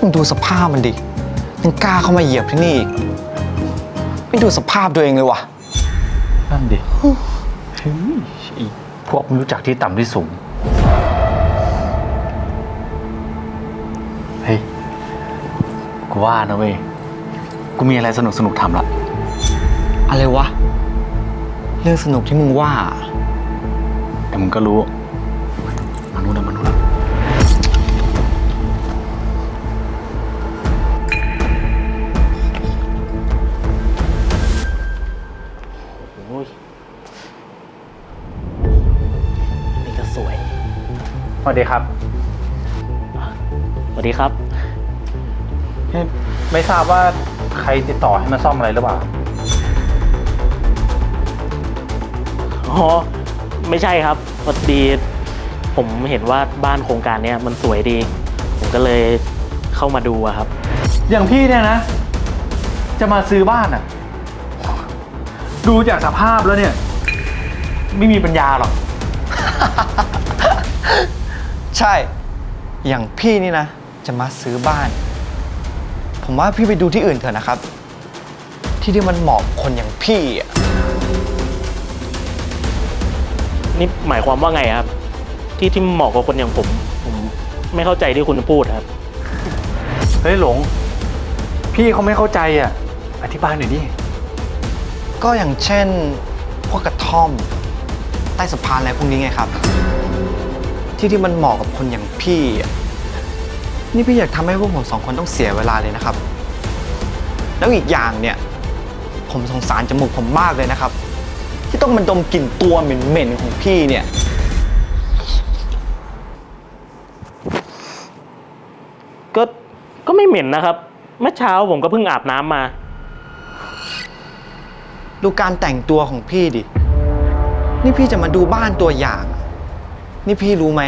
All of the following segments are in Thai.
มึงดูสภาพมันดิยังกล้าเข้ามาเหยียบที่นี่อีกไม่ดูสภาพตัวเองเลยวะนั่นดิเฮ้ยไอ้พวกไม่รู้จักที่ต่ำที่สูง เฮ้ย กูว่านะเว้ย กูมีอะไรสนุกสนุกๆทำละ อะไรวะ เรื่องสนุกที่มึงว่า แต่มึงก็รู้ วัสดีครับสวัสดีครับไม่ไม่ทราบว่าใครติดต่อให้มาซ่อมอะไรหรือเปล่า อ๋อ ไม่ใช่ครับพอดีผมเห็นว่าบ้านโครงการเนี้ยมันสวยดี ผมก็เลยเข้ามาดูอะครับ อย่างพี่เนี่ยนะ จะมาซื้อบ้านอะดูจากสภาพแล้วเนี่ย ไม่มีปัญญาหรอก ใช่ อย่างพี่นี่นะ จะมาซื้อบ้าน ผมว่าพี่ไปดูที่อื่นเถอะนะครับ ที่ที่มันเหมาะคนอย่างพี่อะนี่หมายความว่าไงครับ ที่ที่เหมาะกับคนอย่างผม ผมไม่เข้าใจที่คุณพูดครับ เฮ้ยหลง พี่เขาไม่เข้าใจอะ อธิบายหน่อยดิ ก็อย่างเช่น พวกกระท่อม ใต้สะพานอะไรพวกนี้ไงครับ ที่ที่มันเหมาะกับคนอย่างพี่อะนี่พี่อยากทำให้พวกผมสองคนต้องเสียเวลาเลยนะครับ แล้วอีกอย่างเนี่ย ผมสงสารจมูกผมมากเลยนะครับ ที่ต้องมาดมกลิ่นตัวเหม็นๆของพี่เนี่ย ก็ก็ไม่เหม็นนะครับ เมื่อเช้าผมก็เพิ่งอาบน้ำมา ดูการแต่งตัวของพี่ดิ นี่พี่จะมาดูบ้านตัวอย่าง นี่พี่รู้ไหม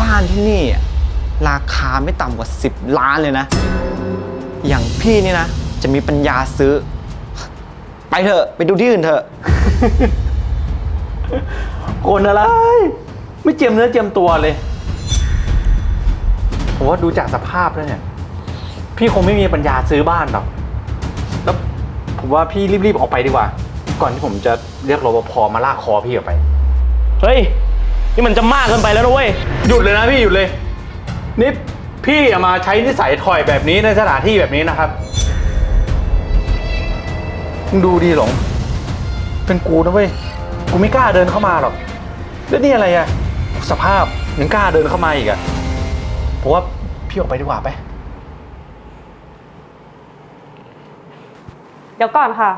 บ้านที่นี่อะราคาไม่ต่ำกว่า 10 ล้านเลยนะ อย่างพี่นี่นะ จะมีปัญญาซื้อ ไปเถอะ ไปดูที่อื่นเถอะ คนอะไร ไม่เจียมเนื้อเจียมตัวเลย ผมว่าดูจากสภาพแล้วเนี่ย พี่คงไม่มีปัญญาซื้อบ้านหรอก แล้วผมว่าพี่รีบๆออกไปดีกว่า ก่อนที่ผมจะเรียกรปภมาลากคอพี่ออกไป เฮ้ย นี่มันจะมากเกินไปแล้วนะเว้ย หยุดเลยนะพี่หยุดเลย นี่พี่อย่ามาใช้นิสัยถอยแบบนี้ในสถานที่แบบนี้นะครับมึงดูดีหลง เป็นกูนะเว้ย กูไม่กล้าเดินเข้ามาหรอก แล้วนี่อะไรอะสภาพยังกล้าเดินเข้ามาอีกอะผมว่าพี่ออกไปดีกว่าไป เดี๋ยวก่อนค่ะ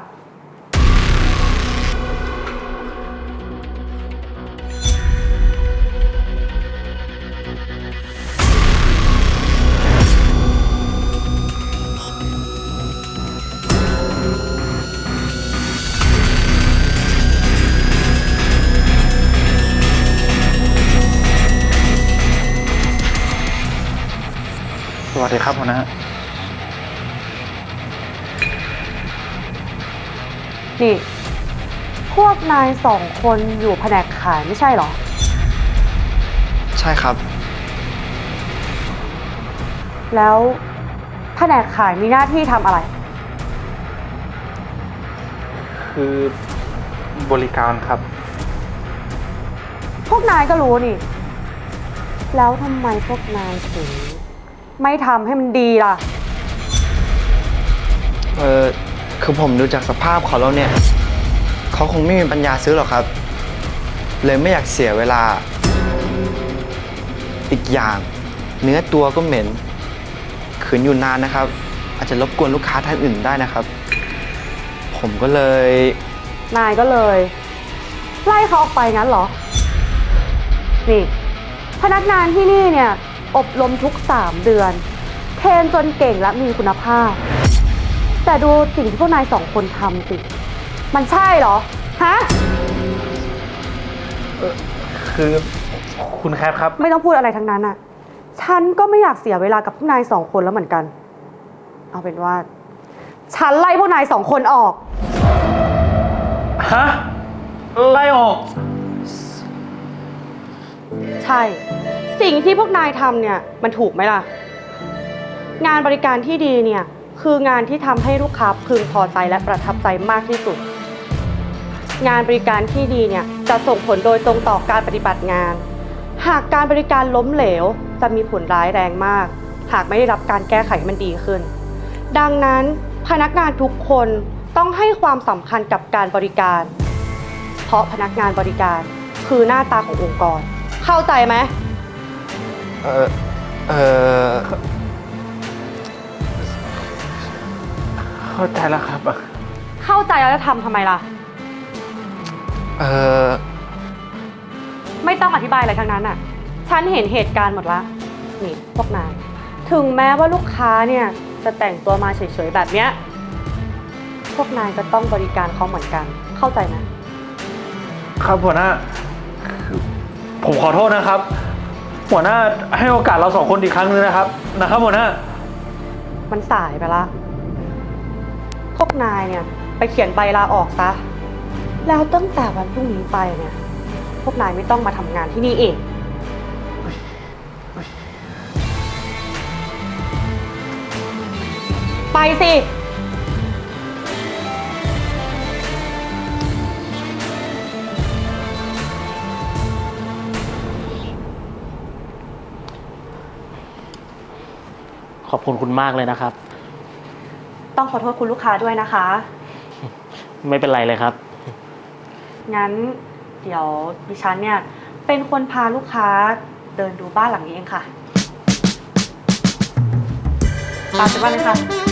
วัสดีครับหัวหนะนี่ พวกนายสองคนอยู่แผนกขายไม่ใช่เหรอ ใช่ครับ แล้วแผนกขายมีหน้าที่ทำอะไร คือบริการครับ พวกนายก็รู้นี่ แล้วทำไมพวกนายถึง ไม่ทำให้มันดีล่ะ เออคือผมดูจากสภาพเขาแล้วเนี่ย เขาคงไม่มีปัญญาซื้อหรอกครับ เลยไม่อยากเสียเวลา อีกอย่าง เนื้อตัวก็เหม็น ขืนอยู่นานนะครับ อาจจะรบกวนลูกค้าท่านอื่นได้นะครับ ผมก็เลย นายก็เลย ไล่เขาออกไปงั้นเหรอ นี่ พนักงานที่นี่เนี่ย อบรมทุกสามเดือน เทรนจนเก่งและมีคุณภาพ แต่ดูสิ่งที่พวกนายสองคนทำสิ มันใช่เหรอ ฮะ คือคุณแคปครับ ไม่ต้องพูดอะไรทั้งนั้นอะฉันก็ไม่อยากเสียเวลากับพวกนายสองคนแล้วเหมือนกัน เอาเป็นว่า ฉันไล่พวกนายสองคนออก ฮะ ไล่ออก ใช่ สิ่งที่พวกนายทำเนี่ยมันถูกไหมล่ะ งานบริการที่ดีเนี่ยคืองานที่ทำให้ลูกค้าพึงพอใจและประทับใจมากที่สุด งานบริการที่ดีเนี่ยจะส่งผลโดยตรงต่อการปฏิบัติงาน หากการบริการล้มเหลวจะมีผลร้ายแรงมาก หากไม่ได้รับการแก้ไขมันดีขึ้น ดังนั้นพนักงานทุกคนต้องให้ความสำคัญกับการบริการ เพราะพนักงานบริการคือหน้าตาขององค์กร เข้าใจไหม เออเออเข้าใจแล้วครับ เข้าใจแล้วจะทำทำไมล่ะ เออไม่ต้องอธิบายอะไรทั้งนั้นอะ ฉันเห็นเหตุการณ์หมดละนี่พวกนาย ถึงแม้ว่าลูกค้าเนี่ยจะแต่งตัวมาเฉยๆแบบเนี้ย พวกนายก็ต้องบริการเขาเหมือนกัน เข้าใจไหมครับหัวหน้าคือผมขอโทษนะครับ หัวหน้าให้โอกาสเราสองคนอีกครั้งนึงนะครับ นะครับหัวหน้า มันสายไปละ พวกนายเนี่ย ไปเขียนใบลาออกซะ แล้วตั้งแต่วันพรุ่งนี้ไปเนี่ย พวกนายไม่ต้องมาทำงานที่นี่เองไปสิ ขอบคุณคุณมากเลยนะครับ ต้องขอโทษคุณลูกค้าด้วยนะคะ ไม่เป็นไรเลยครับ งั้นเดี๋ยวดิฉันเนี่ย เป็นคนพาลูกค้าเดินดูบ้านหลังนี้เองค่ะตามไปบ้านเลยค่ะ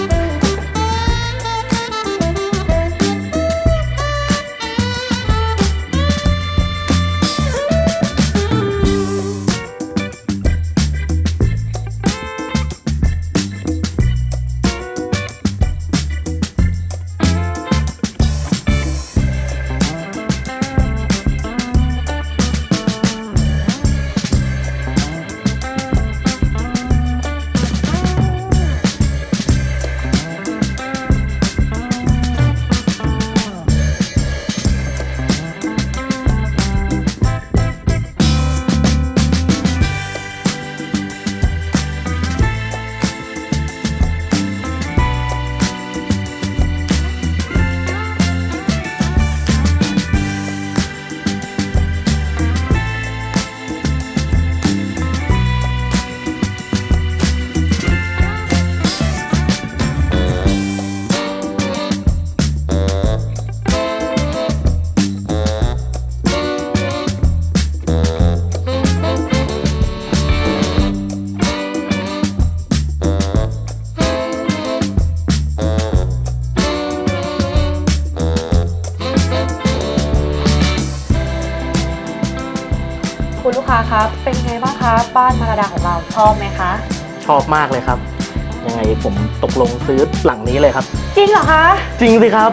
คุณลูกค้าครับ เป็นไงบ้างคะบ้านมาราดาของเราชอบไหมคะ ชอบมากเลยครับ ยังไงผมตกลงซื้อหลังนี้เลยครับ จริงเหรอคะ จริงสิครับ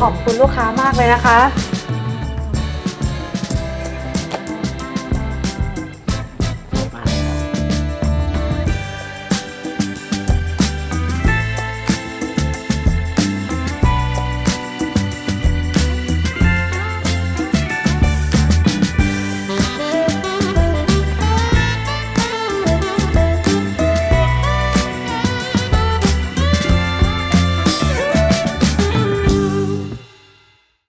ขอบคุณลูกค้ามากเลยนะคะ